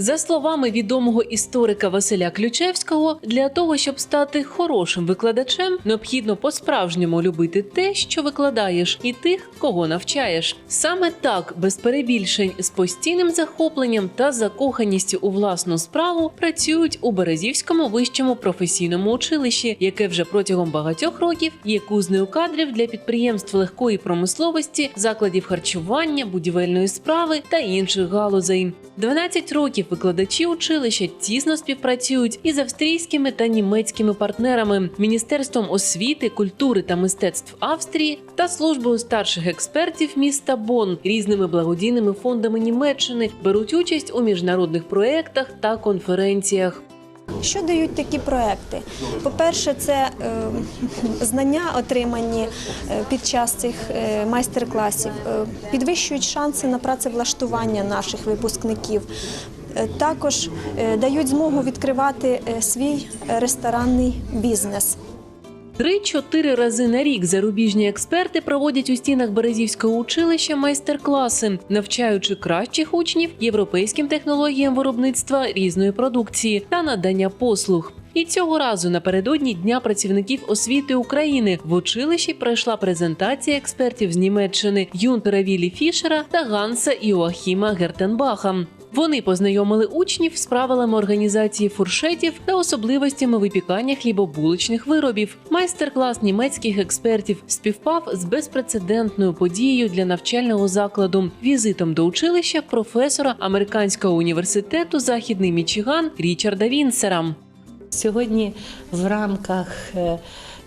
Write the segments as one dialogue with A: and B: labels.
A: За словами відомого історика Василя Ключевського, для того, щоб стати хорошим викладачем, необхідно по-справжньому любити те, що викладаєш, і тих, кого навчаєш. Саме так, без перебільшень, з постійним захопленням та закоханістю у власну справу працюють у Березівському вищому професійному училищі, яке вже протягом багатьох років є кузнею кадрів для підприємств легкої промисловості, закладів харчування, будівельної справи та інших галузей. 12 років викладачі училища тісно співпрацюють із австрійськими та німецькими партнерами, міністерством освіти, культури та мистецтв Австрії та службою старших експертів міста Бонн, різними благодійними фондами Німеччини беруть участь у міжнародних проєктах та конференціях.
B: Що дають такі проекти? По-перше, це е, знання, отримані е, під час цих е, майстер-класів, підвищують шанси на працевлаштування наших випускників. Е, Також е, дають змогу відкривати е, свій ресторанний бізнес.
A: Три-чотири рази на рік зарубіжні експерти проводять у стінах Березівського училища майстер-класи, навчаючи кращих учнів європейським технологіям виробництва різної продукції та надання послуг. І цього разу напередодні Дня працівників освіти України в училищі пройшла презентація експертів з Німеччини Юнтера Вілі Фішера та Ганса Іоахіма Гертенбаха. Вони познайомили учнів з правилами організації фуршетів та особливостями випікання хлібобуличних виробів. Майстер-клас німецьких експертів співпав з безпрецедентною подією для навчального закладу візитом до училища професора американського університету Західний Мічиган Річарда Вінсера.
C: Сьогодні в рамках е,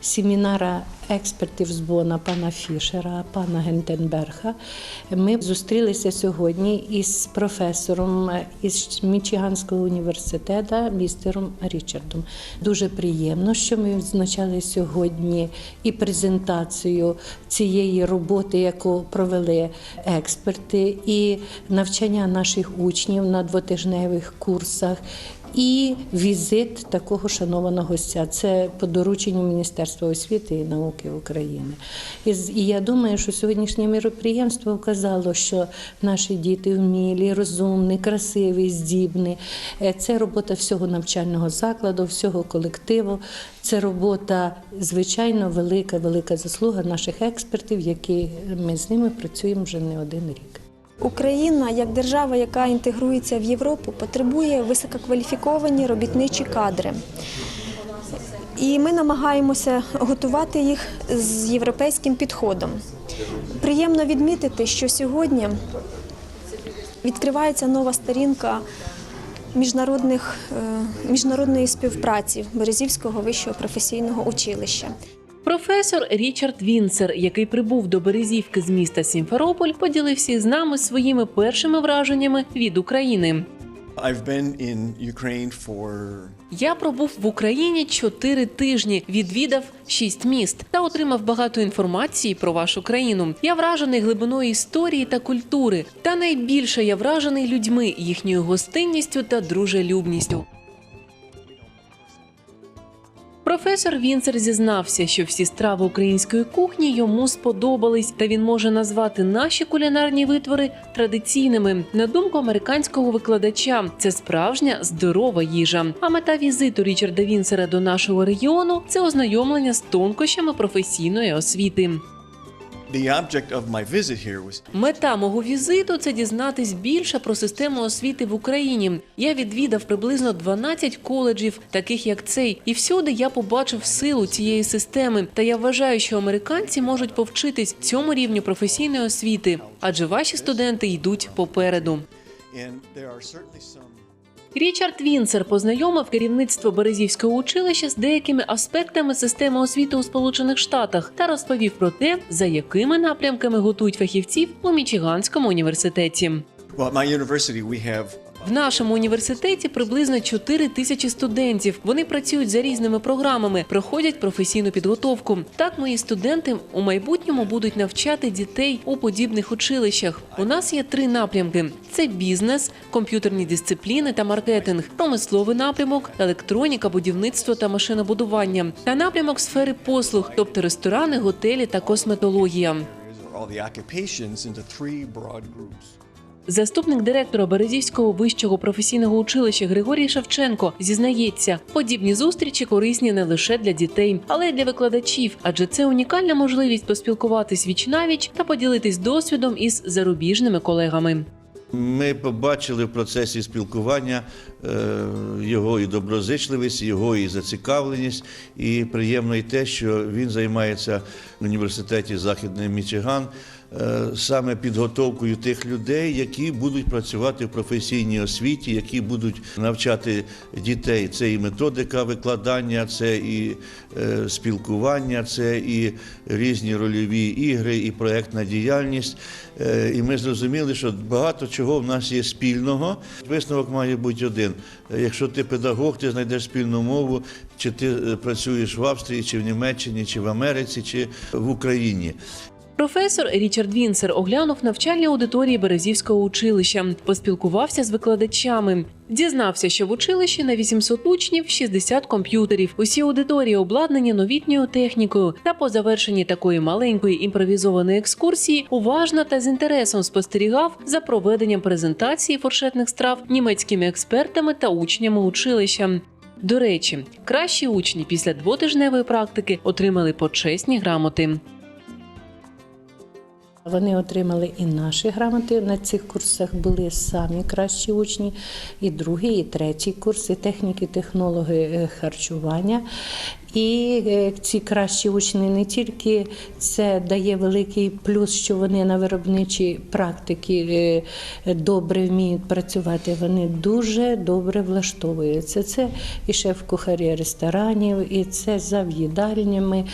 C: семінара експертів з Бона пана Фішера, пана Гентенберга, ми зустрілися сьогодні із професором із Мічиганського університету, містером Річардом. Дуже приємно, що ми відзначали сьогодні і презентацію цієї роботи, яку провели експерти, і навчання наших учнів на двотижневих курсах. І візит такого шанованого гостя. Це по дорученню Міністерства освіти і науки України. І, я думаю, що сьогоднішнє міроприємство вказало, що наші діти вмілі, розумні, красиві, здібні. Е, Це робота всього навчального закладу, всього колективу. Це робота, звичайно, велика, велика заслуга наших експертів, які ми з ними працюємо вже не один рік.
B: Україна, як держава, яка інтегрується в Європу, потребує висококваліфіковані робітничі кадри. І ми намагаємося готувати їх з європейським підходом. Приємно відмітити, що сьогодні відкривається нова сторінка міжнародних, е, міжнародної співпраці Березівського вищого професійного училища.
A: Професор Річард Вінцер, який прибув до Березівки з міста Сімферополь, поділився з нами своїми першими враженнями від України.
D: I've been in Ukraine for
A: Я пробув в Україні чотири тижні, відвідав шість міст та отримав багато інформації про вашу країну. Я вражений глибиною історії та культури. Та найбільше я вражений людьми, їхньою гостинністю та дружелюбністю. Професор Вінцер зізнався, що всі страви української кухні йому сподобались, та він може назвати наші кулінарні витвори традиційними. На думку американського викладача, це справжня здорова їжа. А мета візиту Річарда Вінцера до нашого регіону це ознайомлення з тонкощами професійної освіти. Мета мого візиту це дізнатись більше про систему освіти в Україні. Я відвідав приблизно 12 коледжів, таких як цей, і всюди я побачив силу цієї системи. Та я вважаю, що американці можуть повчитись цьому рівню професійної освіти, адже ваші студенти йдуть попереду. Річард Вінцер познайомив керівництво Березівського училища з деякими аспектами системи освіти у Сполучених Штатах та розповів про те, за якими напрямками готують фахівців у Мічиганському університеті.
D: well at my university we have
A: В нашому університеті приблизно 4 тисячі студентів. Вони працюють за різними програмами, проходять професійну підготовку. Так мої студенти у майбутньому будуть навчати дітей у подібних училищах. У нас є три напрямки: це бізнес, комп'ютерні дисципліни та маркетинг, промисловий напрямок, електроніка, будівництво та машинобудування, та напрямок сфери послуг, тобто ресторани, готелі та косметологія.
D: all the occupations into three broad groups.
A: Заступник директора Березівського вищого професійного училища Григорій Шевченко зізнається, подібні зустрічі корисні не лише для дітей, але й для викладачів, адже це унікальна можливість поспілкуватись віч навіч та поділитись досвідом із зарубіжними колегами.
E: Ми побачили в процесі спілкування е, його і доброзичливість, його і зацікавленість. І приємно й те, що він займається в університеті Західний Мічиган саме підготовкою тих людей, які будуть працювати в професійній освіті, які будуть навчати дітей. Це і методика викладання, це і е, спілкування, це і різні рольові ігри, і проектна діяльність. Е, І ми зрозуміли, що багато чого в нас є спільного. Висновок має бути один. Е, Якщо ти педагог, ти знайдеш спільну мову, чи ти е, працюєш в Австрії, чи в Німеччині, чи в Америці, чи в Україні.
A: Професор Річард Вінсер оглянув навчальні аудиторії Березівського училища, поспілкувався з викладачами. Дізнався, що в училищі на 800 учнів 60 комп'ютерів. Усі аудиторії обладнані новітньою технікою. Та по завершенні такої маленької імпровізованої екскурсії уважно та з інтересом спостерігав за проведенням презентації фуршетних страв німецькими експертами та учнями училища. До речі, кращі учні після двотижневої практики отримали почесні грамоти.
C: Вони отримали і наші грамоти. На цих курсах були самі кращі учні, і другий, і третій курси техніки, технологи е, харчування. І е, ці кращі учні не тільки це дає великий плюс, що вони на виробничій практиці е, добре вміють працювати. Вони дуже добре влаштовуються. Це і шеф-кухарі ресторанів, і це зав'їдальнями.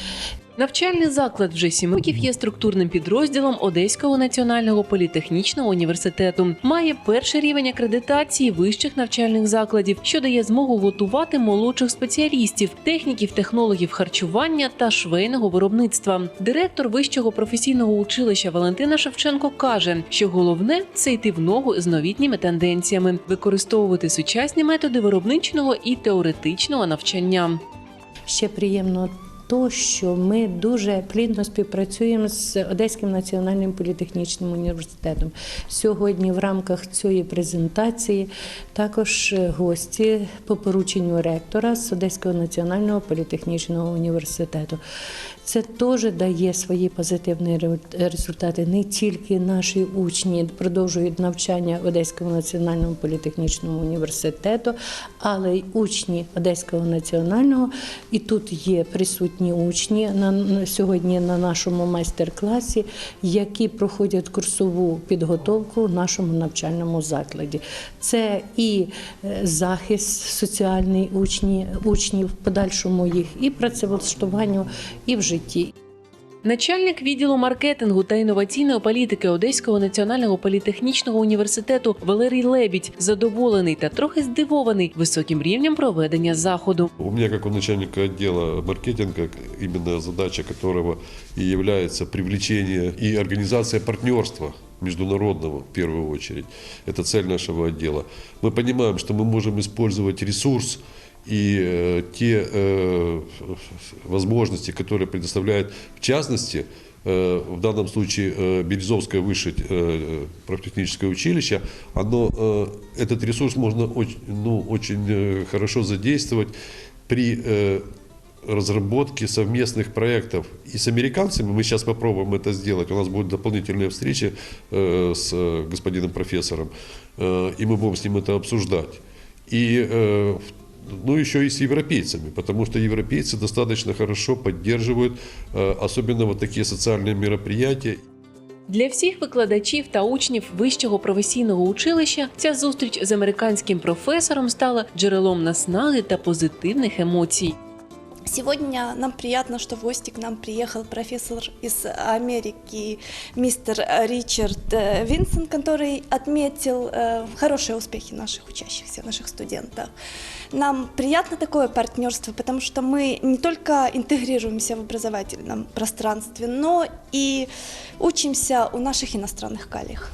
A: Навчальний заклад вже сім років є структурним підрозділом Одеського національного політехнічного університету. Має перший рівень акредитації вищих навчальних закладів, що дає змогу готувати молодших спеціалістів, техніків, технологів харчування та швейного виробництва. Директор вищого професійного училища Валентина Шевченко каже, що головне це йти в ногу з новітніми тенденціями, використовувати сучасні методи виробничного і теоретичного навчання.
C: Ще приємно то, що ми дуже плідно співпрацюємо з Одеським національним політехнічним університетом. Сьогодні в рамках цієї презентації також гості по порученню ректора з Одеського національного політехнічного університету. Це теж дає свої позитивні результати. Не тільки наші учні продовжують навчання Одеського національного політехнічного університету, але й учні Одеського національного. І тут є присутні учні на сьогодні на нашому майстер-класі, які проходять курсову підготовку в нашому навчальному закладі. Це і е, захист соціальний учні, учнів, в подальшому їх і працевлаштуванню, і в житті.
A: Начальник відділу маркетингу та інноваційної політики Одеського національного політехнічного університету Валерій Лебідь задоволений та трохи здивований високим рівнем проведення заходу.
F: У меня, как у начальника отдела маркетинга, именно задача которого и является привлечение и организация партнерства международного, в первую очередь. Это цель нашего отдела. Мы понимаем, что мы можем использовать ресурс и э, те э, возможности, которые предоставляет, в частности, э, в данном случае Березовское высшее профтехническое училище, оно, этот ресурс можно очень, ну, очень хорошо задействовать при разработке совместных проектов и с американцами. Мы сейчас попробуем это сделать. У нас будут дополнительные встречи с господином профессором, и мы будем с ним это обсуждать. И ну, еще и с европейцами, потому что европейцы достаточно хорошо поддерживают, э, особенно вот такие социальные мероприятия.
A: Для всіх викладачів та учнів вищого професійного училища ця зустріч з американським професором стала джерелом наснаги та позитивних емоцій.
G: Сегодня нам приятно, что в гости к нам приехал профессор из Америки, мистер Ричард э, Винсент, который отметил э, хорошие успехи наших учащихся, наших студентов. Нам приятно такое партнерство, потому что мы не только интегрируемся в образовательном пространстве, но и учимся у наших иностранных коллег.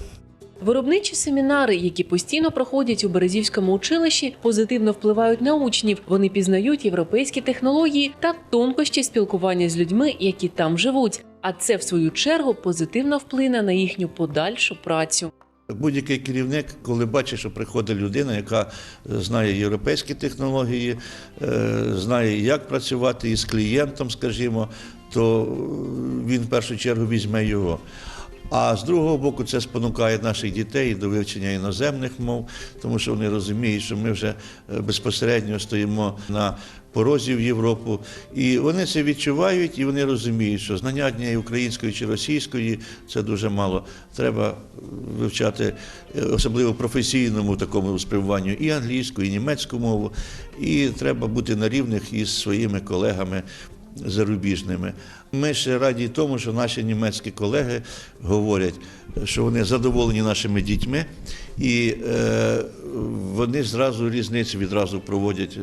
A: Виробничі семінари, які постійно проходять у Березівському училищі, позитивно впливають на учнів. Вони пізнають європейські технології та тонкощі спілкування з людьми, які там живуть. А це, в свою чергу, позитивно вплине на їхню подальшу працю.
E: Будь-який керівник, коли бачить, що приходить людина, яка знає європейські технології, е, знає, як працювати із клієнтом, скажімо, то е, він в першу чергу візьме його. А з другого боку, це спонукає наших дітей до вивчення іноземних мов, тому що вони розуміють, що ми вже е, безпосередньо стоїмо на порозі в Європу. І вони це відчувають, і вони розуміють, що знання однієї української чи російської це дуже мало. Треба вивчати, е, особливо професійному такому спрямуванню, і англійську, і німецьку мову. І треба бути на рівних із своїми колегами зарубіжними. Ми ще раді тому, що наші німецькі колеги говорять, що вони задоволені нашими дітьми, і е, вони зразу різницю відразу проводять,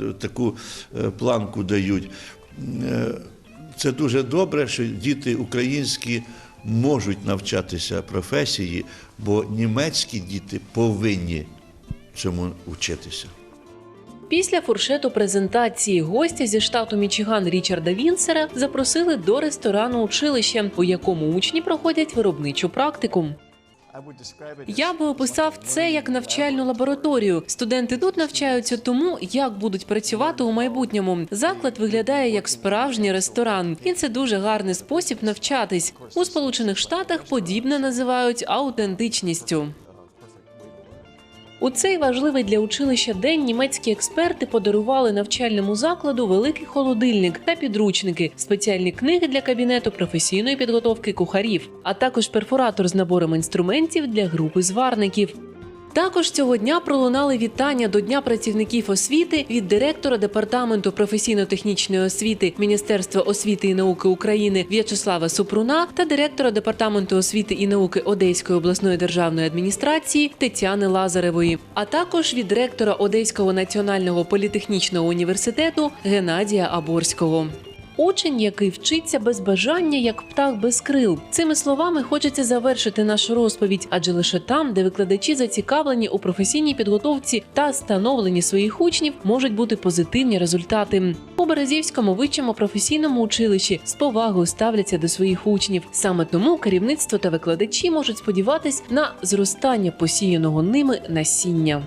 E: е, таку е, планку дають. Е, це дуже добре, що діти українські можуть навчатися професії, бо німецькі діти повинні цьому вчитися.
A: Після фуршету презентації гостя зі штату Мічиган Річарда Вінсера запросили до ресторану училища, у якому учні проходять виробничу практику. Я би описав це як навчальну лабораторію. Студенти тут навчаються тому, як будуть працювати у майбутньому. Заклад виглядає як справжній ресторан, і це дуже гарний спосіб навчатись. У Сполучених Штатах подібне називають аутентичністю. У цей важливий для училища день німецькі експерти подарували навчальному закладу великий холодильник та підручники, спеціальні книги для кабінету професійної підготовки кухарів, а також перфоратор з набором інструментів для групи зварників. Також цього дня пролунали вітання до Дня працівників освіти від директора департаменту професійно-технічної освіти Міністерства освіти і науки України В'ячеслава Супруна та директора департаменту освіти і науки Одеської обласної державної адміністрації Тетяни Лазаревої, а також від директора Одеського національного політехнічного університету Геннадія Аборського. Учень, який вчиться без бажання, як птах без крил. Цими словами хочеться завершити нашу розповідь, адже лише там, де викладачі зацікавлені у професійній підготовці та становленні своїх учнів, можуть бути позитивні результати. У Березівському вищому професійному училищі з повагою ставляться до своїх учнів. Саме тому керівництво та викладачі можуть сподіватись на зростання посіяного ними насіння.